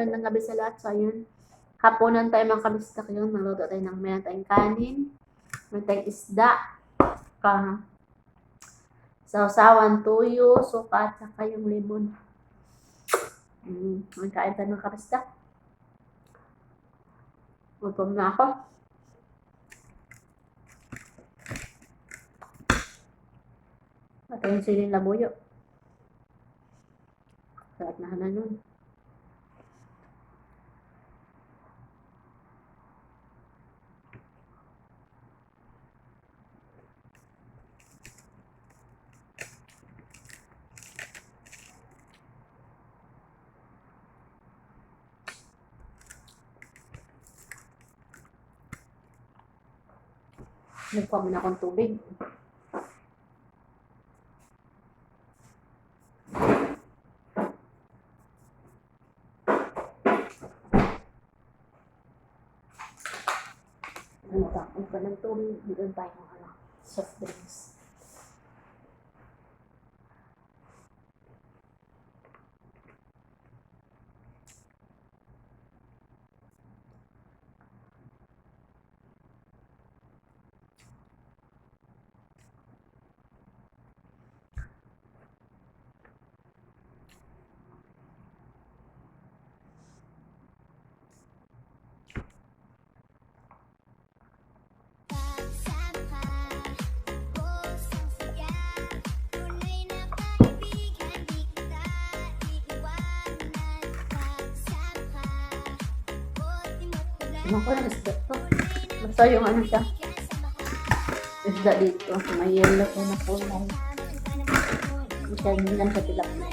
Magandang gabi sa lahat. So, ayun. Hapunan tayo mga kabistak yun. Magluto tayo ng meron tayong kanin. Meron tayong isda. Ka sausawan, tuyo, suka, at saka yung limon. Mm, magkain tayo mga kabistak. Gutom na ako. At yung siling labuyo. Sarap na na nun. Nagkuha muna akong tubig. Ano ba? Ang ka ng tubig. Doon tayo ng ano, soft drinks. Ano ko yung isda to? Basta yung ano siya. Isda dito. May yellow ko na kulay. Isa yun lang sa tilapia.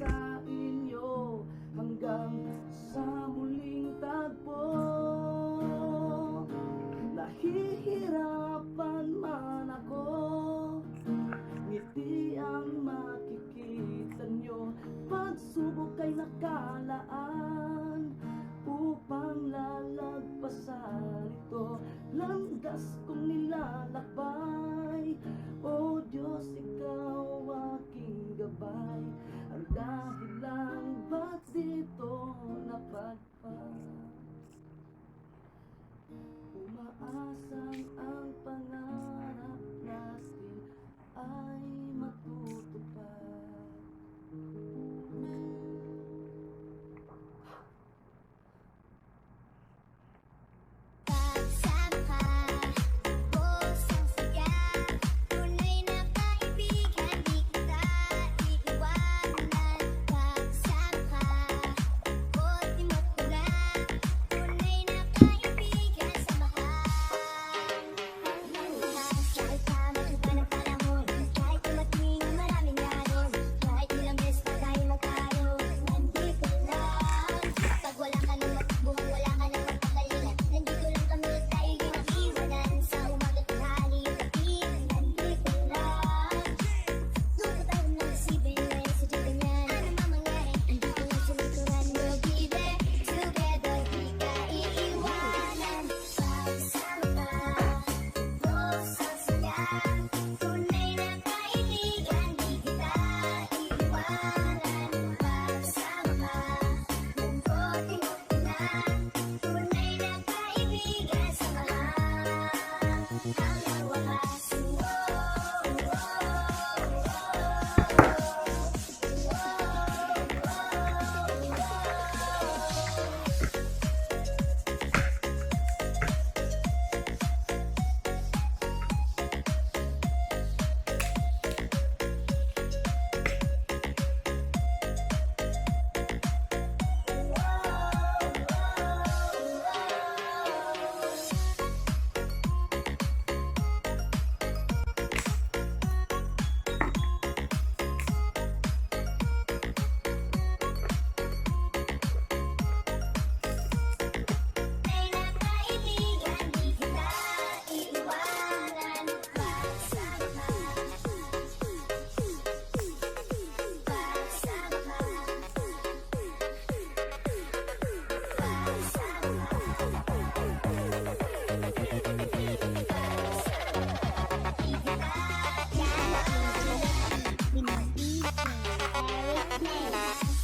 side. 美男。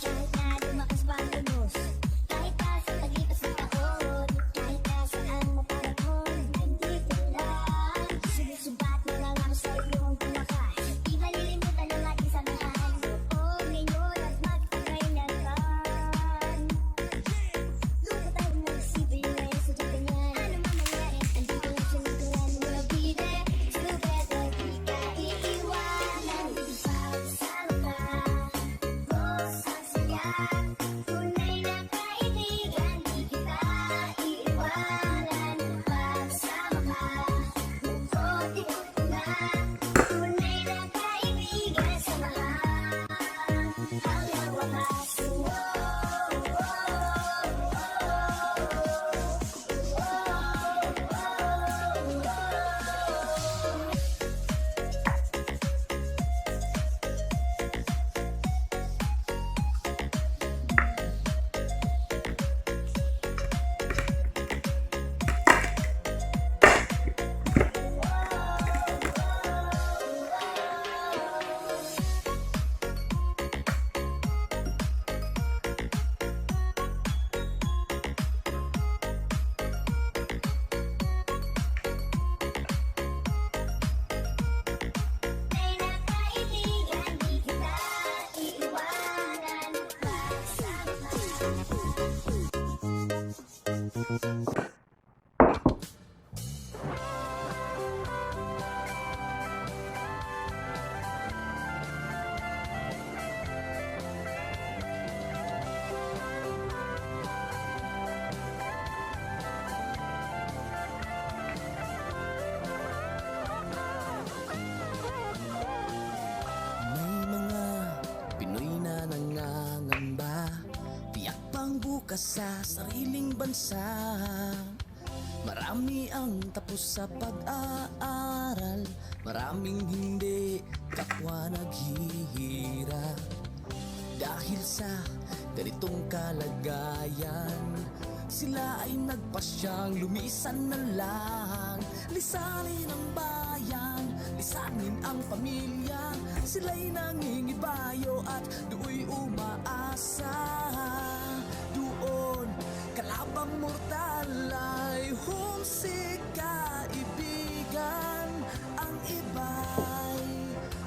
Bukas sa sariling bansa. Marami ang tapos sa pag-aaral. Maraming hindi kapwa naghihirap Dahil sa ganitong kalagayan Sila ay nagpasyang lumisan na lang. Lisanin ang bayan, lisanin ang pamilya. Sila'y nangingibayo at do'y umaasa kalabang mortal ay humsik kaibigan Ang iba'y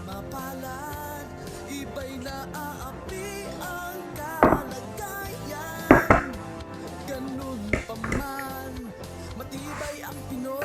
mapalad, iba'y naaapi ang kalagayan. Ganun pa man, matibay ang Pinoy